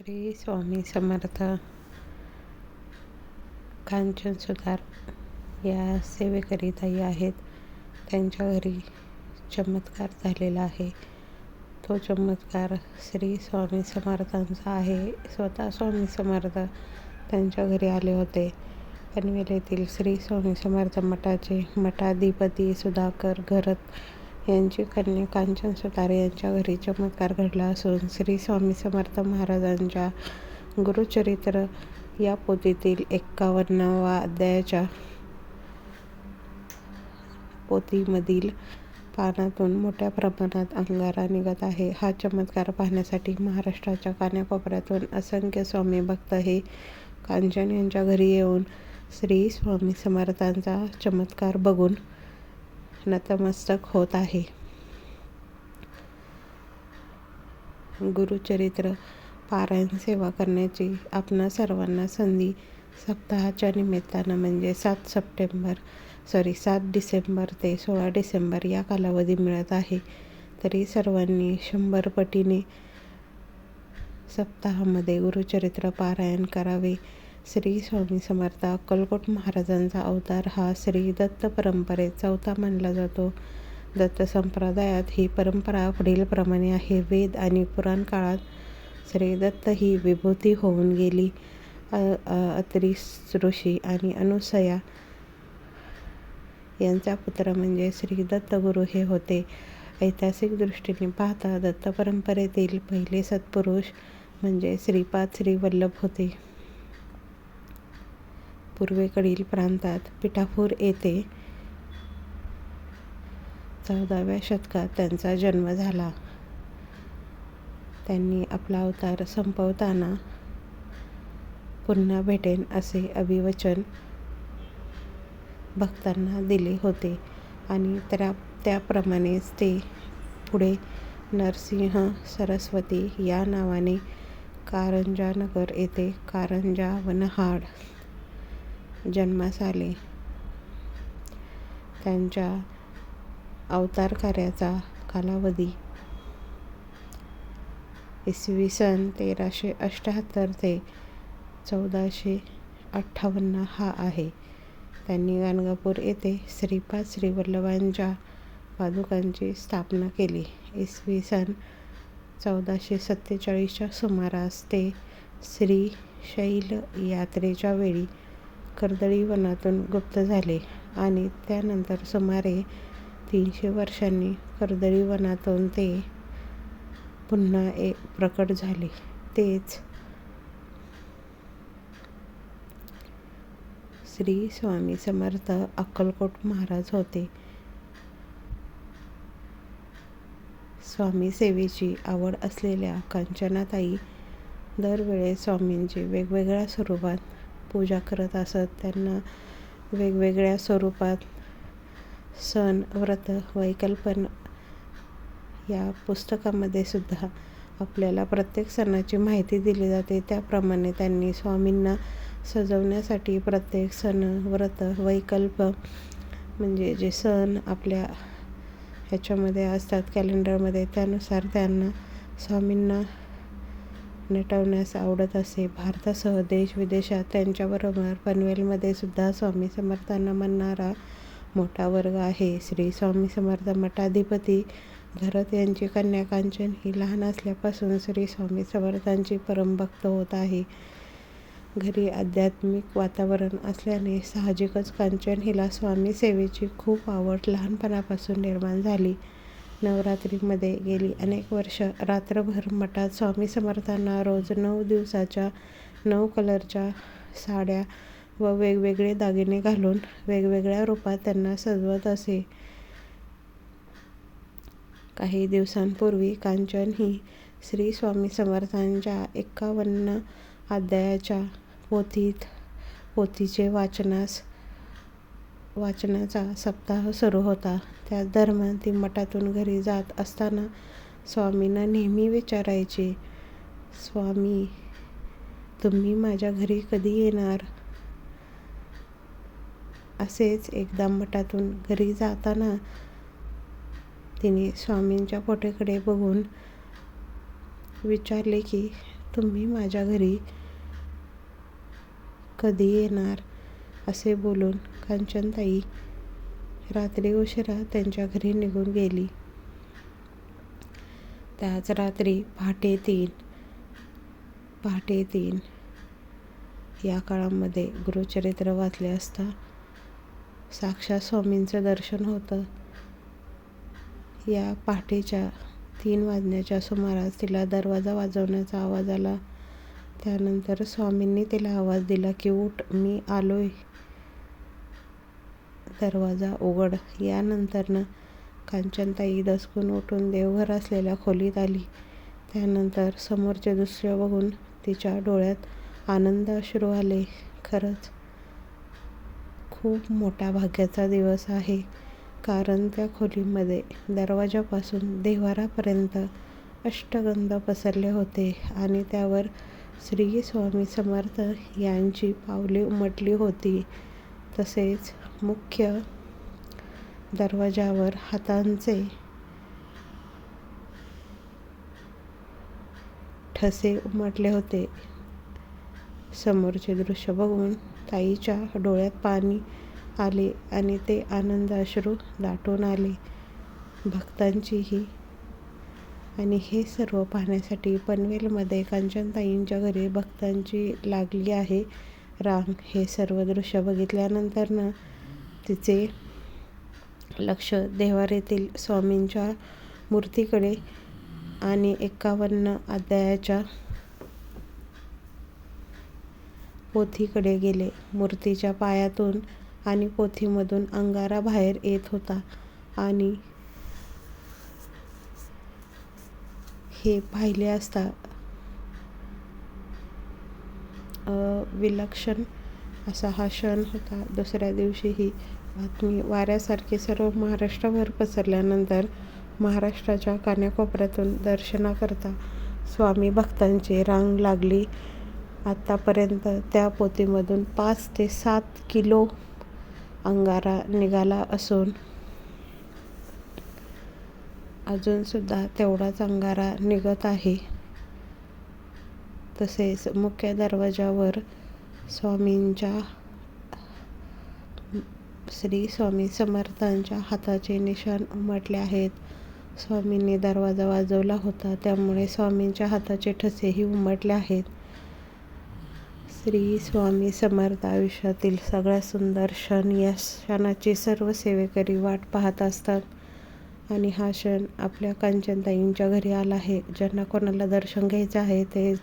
श्री स्वामी समर्थ. कांचन सुधार या सेवेकरी आहेत. त्यांच्या घरी चमत्कार झालेला आहे. तो चमत्कार श्री स्वामी समर्थांचा आहे. स्वतः स्वामी समर्थ त्यांच्या घरी आले होते. पनवेल येथील श्री स्वामी समर्थ मठाचे मठाधिपती सुधाकर घरत यांची कन्या कांचन सुतार यांच्या घरी चमत्कार घडला असून श्री स्वामी समर्थ महाराजांच्या गुरुचरित्र या पोथीतील एक्कावन्नावा अध्यायाच्या पोथीमधील पानातून मोठ्या प्रमाणात अंगारा निघत आहे. हा चमत्कार पाहण्यासाठी महाराष्ट्राच्या कान्याकोपऱ्यातून असंख्य स्वामी भक्त हे कांचन यांच्या घरी येऊन श्री स्वामी समर्थांचा चमत्कार बघून नतमस्तक होत आहे. गुरुचरित्र पारायण सेवा करण्याची आपणा सर्वांना संधी सप्ताहाच्या निमित्तानं म्हणजे सात सप्टेंबर सॉरी सात डिसेंबर ते सोळा डिसेंबर या कालावधी मिळत आहे. तरी सर्वांनी शंभर पटीने सप्ताहामध्ये गुरुचरित्र पारायण करावे. श्री स्वामी समर्थ अक्कलकोट महाराजांचा अवतार हा श्री दत्त परंपरेत चौथा मानला जातो. दत्त संप्रदायात ही परंपरा पुढीलप्रमाणे आहे. वेद आणि पुराण काळात श्री दत्त ही विभूती होऊन गेली. अत्री ऋषी आणि अनुसया यांचा पुत्र म्हणजे श्री दत्तगुरु हे होते. ऐतिहासिक दृष्टीने पाहता दत्त परंपरेतील पहिले सत्पुरुष म्हणजे श्रीपाद श्री वल्लभ होते. पूर्वेकडील प्रांतात पिठापूर येथे चौदाव्या शतकात त्यांचा जन्म झाला. त्यांनी आपला अवतार संपवताना पुन्हा भेटेन असे अभिवचन भक्तांना दिले होते आणि त्या त्याप्रमाणेच ते पुढे नरसिंह सरस्वती या नावाने कारंजानगर येथे कारंजा वनहाड जन्मास आले. त्यांच्या अवतार कार्याचा कालावधी. इसवी सन तेराशे अठ्ठ्याहत्तर ते चौदाशे अठ्ठावन्न हा आहे. त्यांनी गाणगापूर येथे श्रीपाद श्रीवल्लभांच्या पादुकांची स्थापना केली. इसवी सन चौदाशे सत्तेचाळीसच्या सुमारास ते श्रीशैल यात्रेच्या वेळी कर्दळी वनातून गुप्त झाले आणि त्यानंतर सुमारे तीनशे वर्षांनी कर्दळी वनातून ते पुन्हा एक प्रकट झाले. तेच श्री स्वामी समर्थ अक्कलकोट महाराज होते. स्वामी सेवेची आवड असलेल्या कांचनाताई दरवेळेस स्वामींची वेगवेगळ्या स्वरूपात पूजा करत असत. त्यांना वेगवेगळ्या स्वरूपात सण व्रत वैकल्पन या पुस्तकामध्ये सुद्धा आपल्याला प्रत्येक सणाची माहिती दिली जाते. त्याप्रमाणे त्यांनी स्वामींना सजवण्यासाठी प्रत्येक सण व्रत वैकल्प म्हणजे जे सण आपल्या ह्याच्यामध्ये असतात कॅलेंडरमध्ये त्यानुसार त्यांना स्वामींना नटवण्यास आवडत असे. भारतासह देश विदेशात त्यांच्याबरोबर पनवेलमध्ये सुद्धा स्वामी समर्थांना म्हणणारा मोठा वर्ग आहे. श्री स्वामी समर्थ मठाधिपती घरत यांची कन्या कांचन ही लहान असल्यापासून श्री स्वामी समर्थांची परमभक्त होत आहे. घरी आध्यात्मिक वातावरण असल्याने साहजिकच कांचन हिला स्वामी सेवेची खूप आवड लहानपणापासून निर्माण झाली. नवरात्रीमध्ये गेली. अनेक वर्ष रात्रभर मठात स्वामी समर्थांना रोज नऊ दिवसाच्या नऊ कलरच्या साड्या व वेगवेगळे दागिने घालून वेगवेगळ्या रूपात त्यांना सजवत असे. काही दिवसांपूर्वी कांचन ही श्री स्वामी समर्थांच्या एक्कावन्न अध्यायाच्या पोथीत पोथीचे वाचनास वाचनाचा सप्ताह सुरू होता. त्या दरम्यान ती मठातून घरी जात असताना स्वामींना नेहमी विचारायचे स्वामी तुम्ही माझ्या घरी कधी येणार? असेच एकदा मठातून घरी जाताना तिने स्वामींच्या पोटेकडे बघून विचारले की तुम्ही माझ्या घरी कधी येणार? असे बोलून कांचनताई रात्री उशिरा त्यांच्या घरी निघून गेली. त्याच रात्री पहाटे तीन पहाटे तीन या काळामध्ये गुरुचरित्र वाचले असता साक्षात स्वामींचं दर्शन होतं. या पहाटेच्या तीन वाजण्याच्या सुमारास तिला दरवाजा वाजवण्याचा आवाज आला. त्यानंतर स्वामींनी तिला आवाज दिला की उठ मी आलोय. दरवाजा उघड. यानंतरनं कांचनताई दचकून उठून देवघर असलेल्या खोलीत आली. त्यानंतर समोरचे दृश्य बघून तिच्या डोळ्यात आनंद अश्रू आले. खरंच खूप मोठा भाग्याचा दिवस आहे. कारण त्या खोलीमध्ये दरवाजापासून देवारापर्यंत अष्टगंध पसरले होते आणि त्यावर श्री स्वामी समर्थ यांची पावले उमटली होती. तसेच मुख्य दरवाजावर हातांचे ठसे उमटले होते. समोरचे दृश्य बघून ताईच्या डोळ्यात पाणी आले आणि ते आनंद अश्रू दाटून आले. भक्तांचीही. आणि हे सर्व पाहण्यासाठी पनवेलमध्ये कांचनताईंच्या घरी भक्तांची लागली आहे. रांग हे सर्व दृश्य बघितल्यानंतरनं तिचे लक्ष देवार येथील स्वामींच्या मूर्तीकडे आणि एकावन्न अध्यायाच्या पोथीकडे गेले. मूर्तीच्या पायातून आणि पोथीमधून अंगारा बाहेर येत होता आणि हे पाहिले असता विलक्षण असा हा क्षण होता. दुसऱ्या दिवशीही बातमी वाऱ्यासारखी सर्व महाराष्ट्रभर पसरल्यानंतर महाराष्ट्राच्या कान्याकोपऱ्यातून दर्शनाकरता स्वामी भक्तांची रांग लागली. आत्तापर्यंत त्या पोतीमधून पाच ते सात किलो अंगारा निघाला असून अजूनसुद्धा तेवढाच अंगारा निघत आहे. तसेच मुख्य दरवाजावर स्वामींच्या श्री स्वामी समर्थांच्या हाताचे निशाण उमटले आहेत. स्वामींनी दरवाजा वाजवला होता त्यामुळे स्वामींच्या हाताचे ठसेही उमटले आहेत. श्री स्वामी समर्थ आयुष्यातील सगळ्यात सुंदर क्षण या क्षणाची सर्व सेवेकरी वाट पाहत असतात. आणि हा क्षण आपल्या कांचनताईंच्या घरी आला आहे. ज्यांना कोणाला दर्शन घ्यायचं आहे ते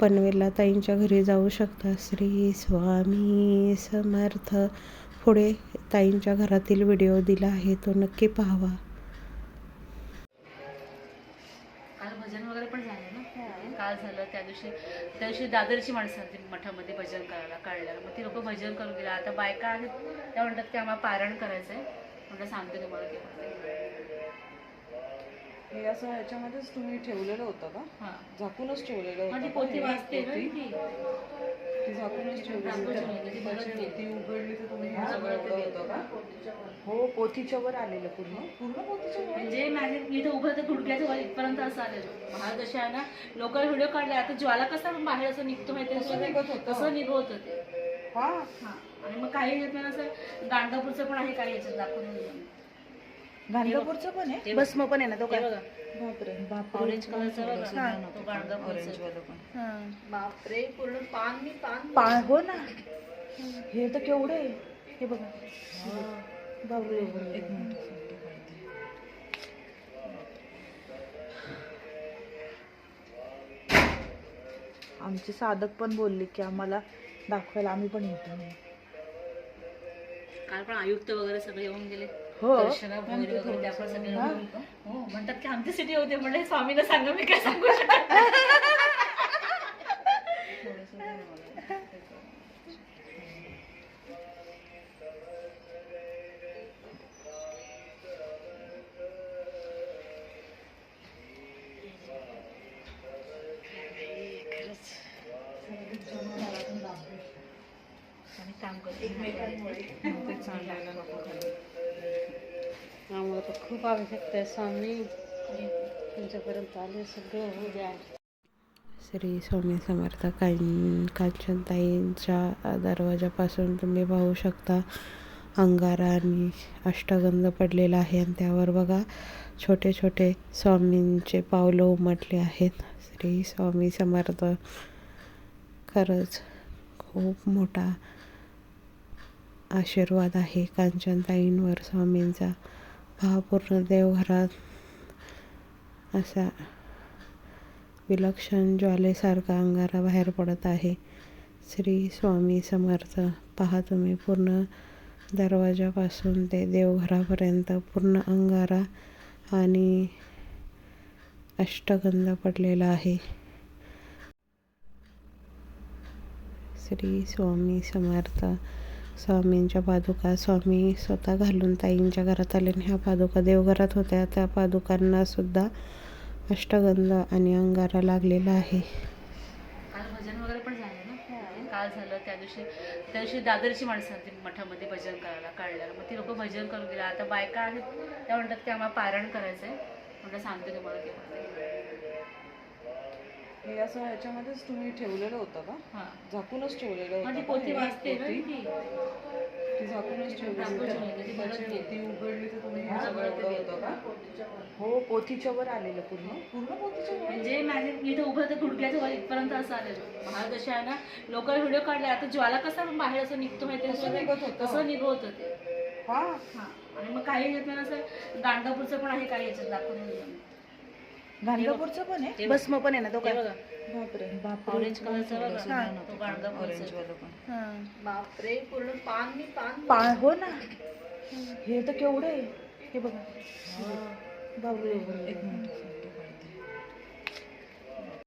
पनवेलला ताईंच्या घरी जाऊ शकता. श्री स्वामी समर्थ. पुढे ताईंच्या घरातील व्हिडिओ दिला आहे तो नक्की पाहावा. काल भजन वगैरे पण झालं ना? काल झालं. त्या दिवशी त्या दिवशी दादरची माणसं होती मठामध्ये भजन करायला काढल्याला मग ती लोक भजन करून गेला आता बायका आहेत. त्या म्हणतात की आम्हाला पारण करायचं आहे म्हटलं सांगते तुम्हाला की हे असं ह्याच्यामध्येच तुम्ही ठेवलेलं होतं का झाकूनच ठेवलेलं होतं? वाचते ना पोथी? ती. झाकूनच ठेवलेली होती. ठेवलेली, ती. ती उघडली तर तुम्ही होतं का हो पोथीच्या वर आलेलं पूर्ण पूर्ण पोथीच्या म्हणजे माझे इथं उभं तर गुडघ्याच्या वर इथपर्यंत असं आलेलं महाराज असे आहे ना लोक व्हिडिओ काढले आता ज्वाला कसा बाहेर असं निघतो माहिती तसं निघत होतं. तसं निघत होतं ते हा हा आणि मग काही याच्यात असं गाणगापूरचं पण आहे काही याच्यात दाखवून गाणगापूरचं पण आहे? भस्म पण आहे ना तो काय? बघा. बापरे बापरे. ऑरेंज कलरचा बघा. तो गाणगापूरचा ऑरेंज वाला पण. बापरे पूर्ण पान मी पान पा हो ना. हे तर केवढे आहे. हे बघा. बापरे. एक मिनिट. आमचे साधक पण बोलले की आम्हाला दाखवायला आम्ही पण येतो. काल पण आयुक्त वगैरे सगळे येऊन गेले. हो. वगैरे सगळे गेले. हो. म्हणतात की आमच्यासाठी होते म्हणजे स्वामीला सांगा मी काय सांगू शकत काम करते. खाली. आम्हाला तर खूप आवश्यकता आहे स्वामी. तुमच्यापर्यंत आले सगळं होऊ द्या. श्री स्वामी समर्थ कां कांचनताईंच्या दरवाजापासून तुम्ही पाहू शकता. अंगारा आणि अष्टगंध पडलेला आहे आणि त्यावर बघा छोटे छोटे स्वामींचे पावलं उमटले आहेत. श्री स्वामी समर्थ खरंच खूप मोठा आशीर्वाद आहे. कांचनताईंवर स्वामींचा भावपूर्ण देवघरात असा विलक्षण ज्वालेसारखा अंगारा बाहेर पडत आहे. श्री स्वामी समर्थ पहा तुम्ही पूर्ण दरवाजापासून ते देवघरापर्यंत पूर्ण अंगारा आणि अष्टगंध पडलेला आहे. श्री स्वामी समर्थ स्वामींच्या पादुका स्वामी स्वतः घालून ताईंच्या घरात आले आणि ह्या पादुका देवघरात होत्या. त्या पादुकांना सुद्धा अष्टगंध आणि अंगारा लागलेला आहे. काल भजन वगैरे पण झालं ना? काल झालं. त्या दिवशी त्या दिवशी दादरची माणसं आली मठामध्ये भजन करायला काढल्याला मग ती लोक भजन करून गेला. आता बायका आहेत. त्या म्हणतात की आम्हाला पारण करायचं आहे म्हटलं सांगते तुम्हाला केव्हा हे असं ह्याच्यामध्येच तुम्ही ठेवलेलं होतं का हां झाकूनच ठेवलेलं होतं हे? वाचते ना पोथी? ती. ती झाकूनच झाकून होती. ती. ती उघडली तर तुम्ही सगळं. होतं का हो पोथीच्या वर आलेलं पूर्ण पूर्ण पोथीच्या वर म्हणजे माझे इथे उभं तर गुडघ्याच्या वर इथपर्यंत असं आलेलं महाग जसे आहे ना लोक व्हिडिओ काढले आता ज्वाला कसा बाहेर असं निघतो माहिती कसं निघत होतं? ते हा हा आणि मग काही याच्यात असं गाणगापूरचं पण आहे काही याच्यात दाखवून गाणगापूरचं पण आहे. भस्म पण आहे ना तो काय बघा. बापरे बापरे. ऑरेंज कलरचा बघा. तो गाणगापूरचा ऑरेंज वालं पण. बापरे पूर्ण पान मी पान पा हो ना. हे तर केवढं आहे. हे बघा. बापरे. एक मिनिट.